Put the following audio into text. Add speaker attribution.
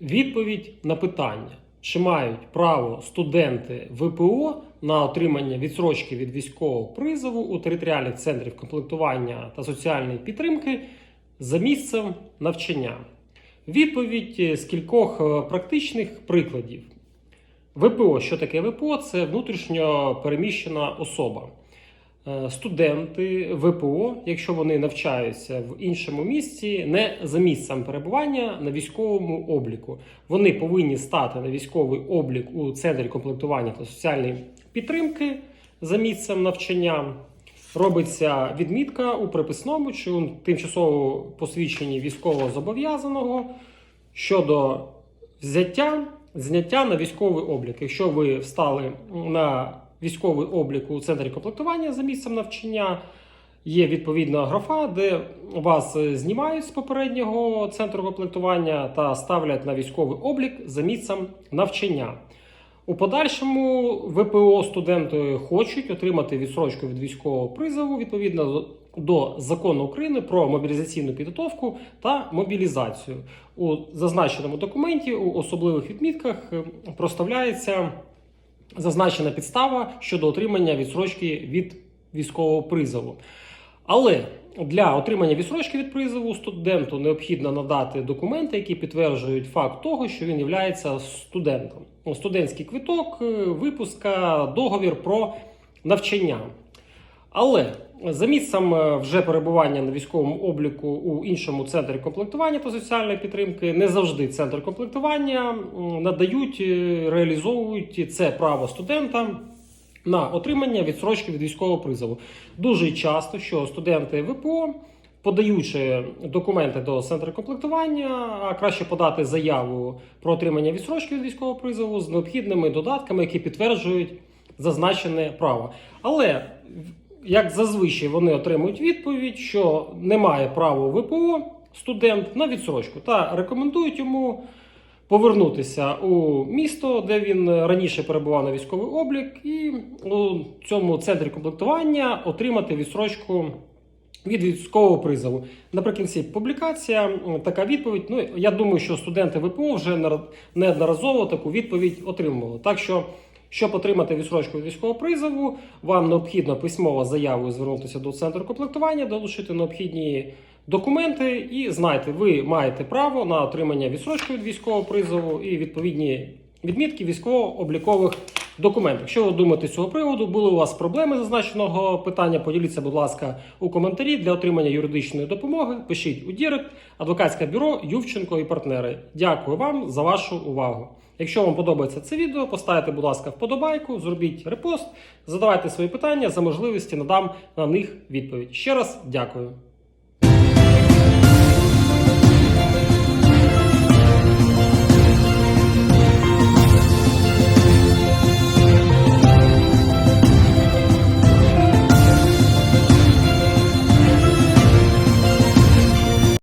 Speaker 1: Відповідь на питання, чи мають право студенти ВПО на отримання відсрочки від військового призову у територіальних центрів комплектування та соціальної підтримки за місцем навчання. Відповідь з кількох е, практичних прикладів. ВПО, що таке ВПО? Це внутрішньо переміщена особа. Е, Студенти ВПО, якщо вони навчаються в іншому місці, не за місцем перебування на військовому обліку. Вони повинні стати на військовий облік у центрі комплектування та соціальної підтримки за місцем навчання. Робиться відмітка у приписному чи у тимчасово посвідченні військового зобов'язаного щодо взяття зняття на військовий облік. Якщо ви встали на військовий облік у центрі комплектування за місцем навчання, є відповідна графа, де вас е, знімають з попереднього центру комплектування та ставлять на військовий облік за місцем навчання. У подальшому ВПО студенти хочуть отримати відсрочку від військового призову відповідно до- закону України про мобілізаційну підготовку та мобілізацію. У зазначеному документі у особливих відмітках е, проставляється зазначена підстава щодо отримання відсрочки від військового призову. Але для отримання відсрочки від призову студенту необхідно надати документи, які підтверджують факт того, що він є студентом. Студентський квиток, е, випуска, договір про навчання. Але за місцем е, вже перебування на військовому обліку у іншому центрі комплектування та соціальної підтримки не завжди центр комплектування надають, е, реалізовують це право студента на отримання відсрочки від військового призову. Дуже часто, що студенти ВПО, подаючи документи до центру комплектування, а краще подати заяву про отримання відсрочки від військового призову з необхідними додатками, які підтверджують зазначене право. Але як зазвичай вони отримують відповідь, що немає права ВПО студент на відсрочку та рекомендують йому повернутися у місто, де він раніше перебував на військовий облік, і у цьому центрі комплектування отримати відсрочку від військового призову. Наприкінці публікація така відповідь. Ну я думаю, що студенти ВПО вже неодноразово таку відповідь отримували. Так що. Щоб отримати відсрочку від військового призову, вам необхідно письмово заявою звернутися до центру комплектування, долучити необхідні документи, і знайте, ви маєте право на отримання відсрочки від військового призову і відповідні відмітки військово-облікових документів. Якщо ви думаєте з цього приводу, були у вас проблеми зазначеного питання, поділіться, будь ласка, у коментарі для отримання юридичної допомоги. Пишіть у Дірект, адвокатське бюро Ювченко і партнери. Дякую вам за вашу увагу. Якщо вам подобається це відео, поставте, будь ласка, вподобайку, зробіть репост, задавайте свої питання за можливості, надам на них відповідь. Ще раз дякую.